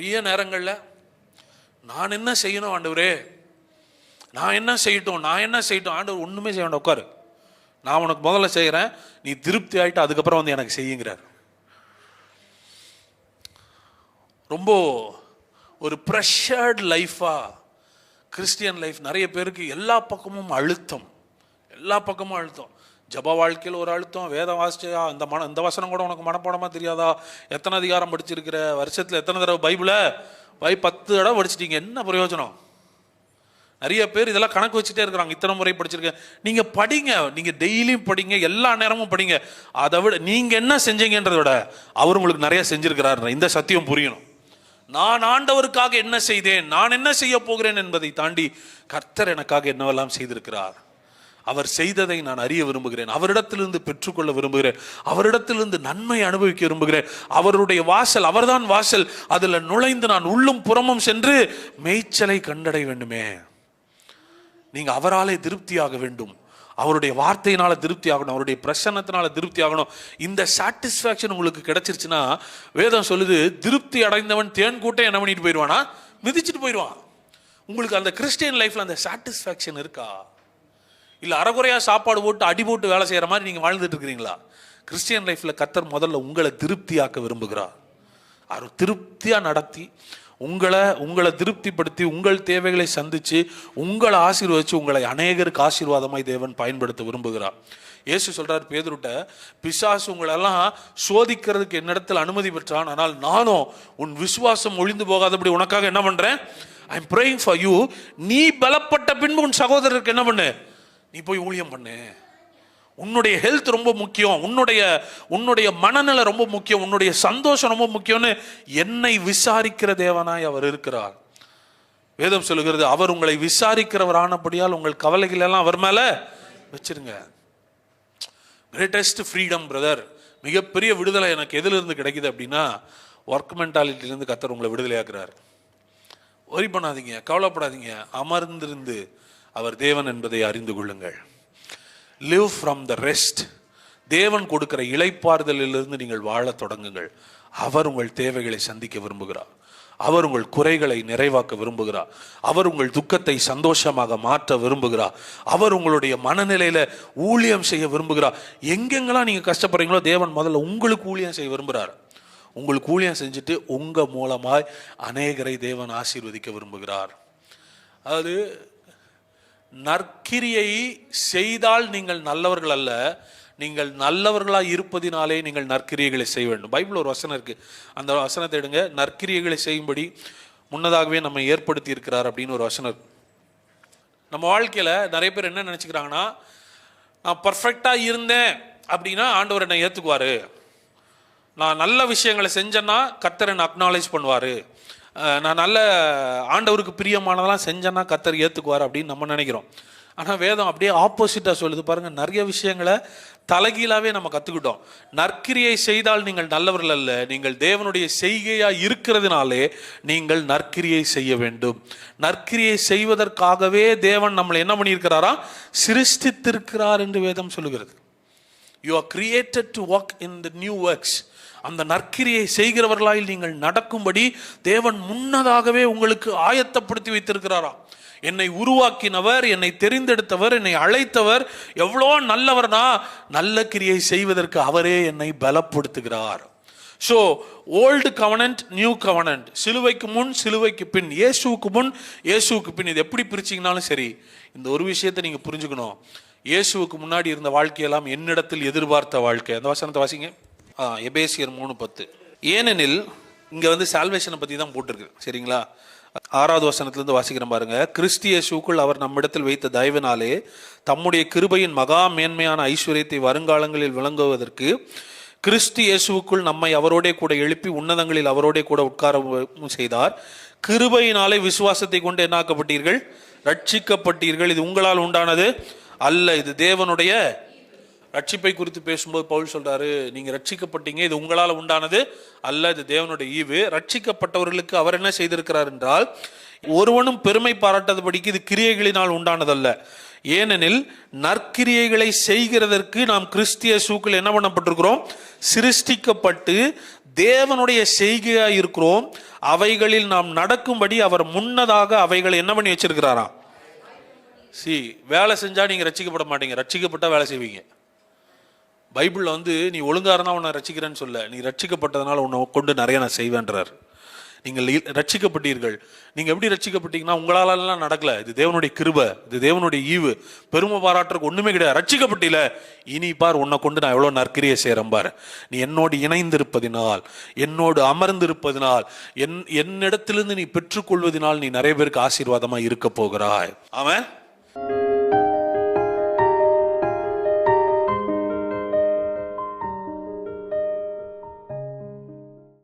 நிறைய நேரங்களில் நான் என்ன செய்யணும் ஆண்டவரே? நான் என்ன செய்யட்டும்? நான் என்ன செய்யட்டும்? ஆண்டவர் ஒன்றுமே செய்ய வேண்டாம் உட்காரு. நான் உனக்கு முதல்ல செய்கிறேன் நீ திருப்தி ஆகிட்டு அதுக்கப்புறம் வந்து எனக்கு செய்யுங்கிறார். ரொம்ப ஒரு ப்ரெஷர்ட் லைஃபாக கிறிஸ்டியன் லைஃப் நிறைய பேருக்கு எல்லா பக்கமும் அழுத்தம். எல்லா பக்கமும் அழுத்தம். ஜப வாழ்க்கையில் ஒரு அழுத்தம் வேத வாசிச்சியா அந்த மன இந்த வசனம் கூட உனக்கு மனப்பாடமாக தெரியாதா? எத்தனை அதிகாரம் படிச்சிருக்கிற? வருஷத்தில் எத்தனை தடவை பைபிளை? பை பத்து தடவை படிச்சிட்டீங்க. என்ன பிரயோஜனம்? நிறைய பேர் இதெல்லாம் கணக்கு வச்சுட்டே இருக்கிறாங்க. இத்தனை முறை படிச்சிருக்கேன். நீங்கள் படிங்க. நீங்கள் டெய்லியும் படிங்க. எல்லா நேரமும் படிங்க. அதை விட நீங்கள் என்ன செஞ்சீங்கன்றத விட அவர் உங்களுக்கு நிறைய செஞ்சுருக்கிறாரு இந்த சத்தியம் புரியணும். நான் ஆண்டவருக்காக என்ன செய்தேன்? நான் என்ன செய்ய போகிறேன் என்பதை தாண்டி கர்த்தர் எனக்காக என்னவெல்லாம் செய்திருக்கிறார்? அவர் செய்ததை நான் அறிய விரும்புகிறேன். அவரிடத்திலிருந்து பெற்றுக்கொள்ள விரும்புகிறேன். அவரிடத்திலிருந்து நன்மை அனுபவிக்க விரும்புகிறேன். அவருடைய வாசல் அவர்தான் வாசல். அதில் நுழைந்து நான் உள்ளும் புறமும் சென்று மேய்ச்சலை கண்டடைய வேண்டுமே. நீங்க அவராலே திருப்தியாக வேண்டும். அவருடைய வார்த்தையினால திருப்தி ஆகணும் அவருடைய பிரசன்னத்தினால திருப்தி ஆகணும் இந்த சாட்டிஸ்ஃபேக்ஷன் உங்களுக்கு கிடைச்சிருச்சுன்னா வேதம் சொல்லுது திருப்தி அடைந்தவன் தேன் கூட்டம் என்ன பண்ணிட்டு போயிடுவானா? மிதிச்சிட்டு போயிடுவான். உங்களுக்கு அந்த கிறிஸ்டியன் லைஃப்ல அந்த சாட்டிஸ்ஃபேக்ஷன் இருக்கா? இல்லை அறகுறையாக சாப்பாடு போட்டு அடி போட்டு வேலை செய்கிற மாதிரி நீங்கள் வாழ்ந்துட்டு இருக்கிறீங்களா? கிறிஸ்டியன் லைஃப்பில் கத்தர் முதல்ல உங்களை திருப்தியாக்க விரும்புகிறார். அவர் திருப்தியாக நடத்தி உங்களை உங்களை திருப்திப்படுத்தி உங்கள் தேவைகளை சந்தித்து உங்களை ஆசீர்வதிச்சு உங்களை அநேகருக்கு ஆசீர்வாதமாய் தேவன் பயன்படுத்த விரும்புகிறார். இயேசு சொல்கிறார் பேதுருட்ட பிசாசு உங்களெல்லாம் சோதிக்கிறதுக்கு என்னிடத்தில் அனுமதி பெற்றான். ஆனால் நானும் உன் விசுவாசம் ஒழிந்து போகாதபடி உனக்காக என்ன பண்ணுறேன் I am praying for you நீ பலப்பட்ட பின்பு உன் சகோதரருக்கு என்ன பண்ணு? நீ போய் ஊழியம் பண்ணு. உன்னுடைய ஹெல்த் ரொம்ப முக்கியம். உன்னுடைய உன்னுடைய மனநிலை ரொம்ப முக்கியம். உன்னுடைய சந்தோஷம் ரொம்ப முக்கியம்னு என்னை விசாரிக்கிற தேவனாய் அவர் இருக்கிறார். வேதம் சொல்லுகிறது அவர் உங்களை விசாரிக்கிறவர் ஆனபடியால் உங்கள் கவலைகள் எல்லாம் அவர் மேலே வச்சிருங்க. கிரேட்டஸ்ட் ஃப்ரீடம் பிரதர் மிகப்பெரிய விடுதலை எனக்கு எதிலிருந்து கிடைக்குது அப்படின்னா ஒர்க் மென்டாலிட்டிலேருந்து கத்தர் உங்களை விடுதலையாக்குறார். ஒரி பண்ணாதீங்க கவலைப்படாதீங்க. அமர்ந்திருந்து அவர் தேவன் என்பதை அறிந்து கொள்ளுங்கள். லிவ் ஃப்ரம் த ரெஸ்ட் தேவன் கொடுக்கிற இலைப்பாறுதலிலிருந்து நீங்கள் வாழத் தொடங்குங்கள். அவர் உங்கள் தேவைகளை சந்திக்க விரும்புகிறார். அவர் உங்கள் குறைகளை நிறைவாக்க விரும்புகிறார். அவர் உங்கள் துக்கத்தை சந்தோஷமாக மாற்ற விரும்புகிறார். அவர் உங்களுடைய மனநிலையில ஊழியம் செய்ய விரும்புகிறார். எங்கெங்கெல்லாம் நீங்கள் கஷ்டப்படுறீங்களோ தேவன் முதல்ல உங்களுக்கு ஊழியம் செய்ய விரும்புகிறார். உங்களுக்கு ஊழியம் செஞ்சுட்டு உங்கள் மூலமாய் அநேகரை தேவன் ஆசீர்வதிக்க விரும்புகிறார். அதாவது நற்கிரியை செய்தால் நீங்கள் நல்லவர்கள் அல்ல. நீங்கள் நல்லவர்களாக இருப்பதினாலே நீங்கள் நற்கிரியைகளை செய்ய வேண்டும். பைபிள் ஒரு வசனம் இருக்கு. அந்த வசனத்தை எடுங்க. நற்கிரியைகளை செய்யும்படி முன்னதாகவே நம்ம ஏற்படுத்தி இருக்கிறார் அப்படின்னு ஒரு வசனம் இருக்கு. நம்ம வாழ்க்கையில் நிறைய பேர் என்ன நினச்சிக்கிறாங்கன்னா நான் பர்ஃபெக்டாக இருந்தேன் அப்படின்னா ஆண்டவர் என்னை ஏற்றுக்குவார் நான் நல்ல விஷயங்களை செஞ்சேன்னா கத்தர் என்னை அக்னாலேஜ் பண்ணுவார். நான் நல்ல ஆண்டவருக்கு பிரியமானதெல்லாம் செஞ்சேன்னா கத்தர் ஏற்றுக்குவார் அப்படின்னு நம்ம நினைக்கிறோம். ஆனால் வேதம் அப்படியே ஆப்போசிட்டாக சொல்லுது. பாருங்கள் நிறைய விஷயங்களை தலைகீழாவே நம்ம கற்றுக்கிட்டோம் நற்கிரியை செய்தால் நீங்கள் நல்லவர்கள் அல்ல. நீங்கள் தேவனுடைய செய்கையாக இருக்கிறதுனாலே நீங்கள் நற்கிரியை செய்ய வேண்டும். நற்கிரியை செய்வதற்காகவே தேவன் நம்மளை என்ன பண்ணியிருக்கிறாரா? சிருஷ்டித்திருக்கிறார் என்று வேதம் சொல்லுகிறது. You are created to work in the new works அந்த நற்கிரியை செய்கிறவர்களாய் நீங்கள் நடக்கும்படி தேவன் முன்னதாகவே உங்களுக்கு ஆயத்தப்படுத்தி வைத்திருக்கிறாரா என்னை உருவாக்கினவர் என்னை தெரிந்தெடுத்தவர் என்னை அழைத்தவர் எவ்வளோ நல்லவர்னா நல்ல கிரியை செய்வதற்கு அவரே என்னை பலப்படுத்துகிறார். So old covenant new covenant சிலுவைக்கு முன் சிலுவைக்கு பின். இயேசுவுக்கு முன் இயேசுவுக்கு பின். இது எப்படி பிரிச்சிங்கனாலும் சரி இந்த ஒரு விஷயத்தை நீங்கள் புரிஞ்சுக்கணும். இயேசுவுக்கு முன்னாடி இருந்த வாழ்க்கையெல்லாம் என்னிடத்தில் எதிர்பார்த்த வாழ்க்கை. அந்த வசனத்தை வாசிங்க. ஆ எபேசியர் மூணு பத்து. ஏனெனில் இங்கே வந்து சால்வேஷனை பற்றி தான் போட்டிருக்கு. சரிங்களா? ஆறாவது வசனத்திலிருந்து வாசிக்கிறேன் பாருங்க. கிறிஸ்து இயேசுக்குள் அவர் நம்மிடத்தில் வைத்த தயவினாலே தம்முடைய கிருபையின் மகா மேன்மையான ஐஸ்வர்யத்தை வருங்காலங்களில் விளங்குவதற்கு கிறிஸ்து இயேசுவுக்குள் நம்மை அவரோடே கூட எழுப்பி உன்னதங்களில் அவரோடே கூட உட்கார செய்தார். கிருபையினாலே விசுவாசத்தை கொண்டு என்னாக்கப்பட்டீர்கள்? ரட்சிக்கப்பட்டீர்கள். இது உங்களால் உண்டானது. அல்ல இது தேவனுடைய ரட்சிப்பை குறித்து பேசும்போது பவுல் சொல்றாரு நீங்க ரட்சிக்கப்பட்டீங்க இது உங்களால் உண்டானது அல்ல இது தேவனுடைய ஈவு. ரட்சிக்கப்பட்டவர்களுக்கு அவர் என்ன செய்திருக்கிறார் என்றால் ஒருவனும் பெருமை பாராட்டாதபடிக்கு இது கிரியைகளினால் உண்டானதல்ல. ஏனெனில் நற்கிரியைகளை செய்கிறதற்கு நாம் கிறிஸ்திய சூக்கள் என்ன பண்ணப்பட்டிருக்கிறோம்? சிருஷ்டிக்கப்பட்டு தேவனுடைய செய்கையாக இருக்கிறோம் அவைகளில் நாம் நடக்கும்படி அவர் முன்னதாக அவைகளை என்ன பண்ணி வச்சிருக்கிறாராம்? சி வேலை செஞ்சால் நீங்கள் ரசிக்கப்பட மாட்டீங்க. ரட்சிக்கப்பட்டால் வேலை செய்வீங்க. பைபிளில் வந்து நீ ஒழுங்காருனா உன்னை ரசிக்கிறேன்னு சொல்ல. நீ ரட்சிக்கப்பட்டதுனால உன்னை கொண்டு நிறைய நான் செய்வேன்றார். நீங்கள் ரட்சிக்கப்பட்டீர்கள். நீங்கள் எப்படி ரட்சிக்கப்பட்டீங்கன்னா உங்களாலெல்லாம் நடக்கல. இது தேவனுடைய கிருபை இது தேவனுடைய ஈவு. பெருமை பாராட்டுறக்கு ஒன்றுமே கிடையாது. ரட்சிக்கப்பட்டில. இனி பார் உன்னை கொண்டு நான் எவ்வளோ நற்கிரியை செய்கிறேன் பார். நீ என்னோடு இணைந்திருப்பதினால் என்னோடு அமர்ந்திருப்பதினால் என் என்னிடத்திலிருந்து நீ பெற்றுக்கொள்வதனால் நீ நிறைய பேருக்கு ஆசீர்வாதமாக இருக்க போகிறாய். அவன்